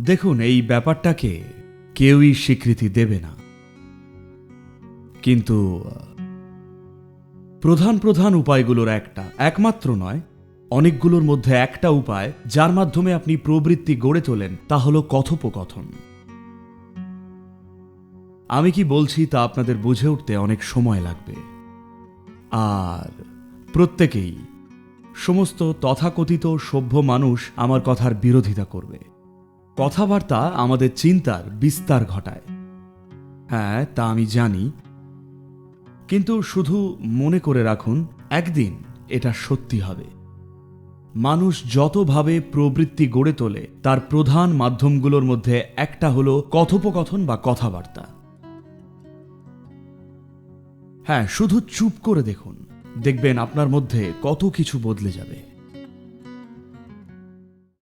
দেখুন এই ব্যাপারটাকে কেউই স্বীকৃতি দেবে না। কিন্তু, প্রধান প্রধান উপায়গুলোর একটা, একমাত্র নয়, অনেকগুলোর মধ্যে একটা উপায়, যার মাধ্যমে আপনি প্রবৃত্তি গড়ে তোলেন, তা হল কথোপকথন। আমি কি বলছি তা আপনাদের বুঝে উঠতে অনেক সময় লাগবে। আর প্রত্যেকেই, সমস্ত তথাকথিত সভ্য মানুষ আমার কথার বিরোধিতা করবে। কথাবার্তা আমাদের চিন্তার বিস্তার ঘটায়। হ্যাঁ তা আমি জানি। কিন্তু শুধু মনে করে রাখুন, একদিন এটা সত্যি হবে। মানুষ যতভাবে প্রবৃত্তি গড়ে তোলে, তার প্রধান মাধ্যমগুলোর মধ্যে একটা হলো কথোপকথন বা কথাবার্তা। হ্যাঁ শুধু চুপ করে দেখুন। দেখবেন আপনার মধ্যে কত কিছু বদলে যাবে।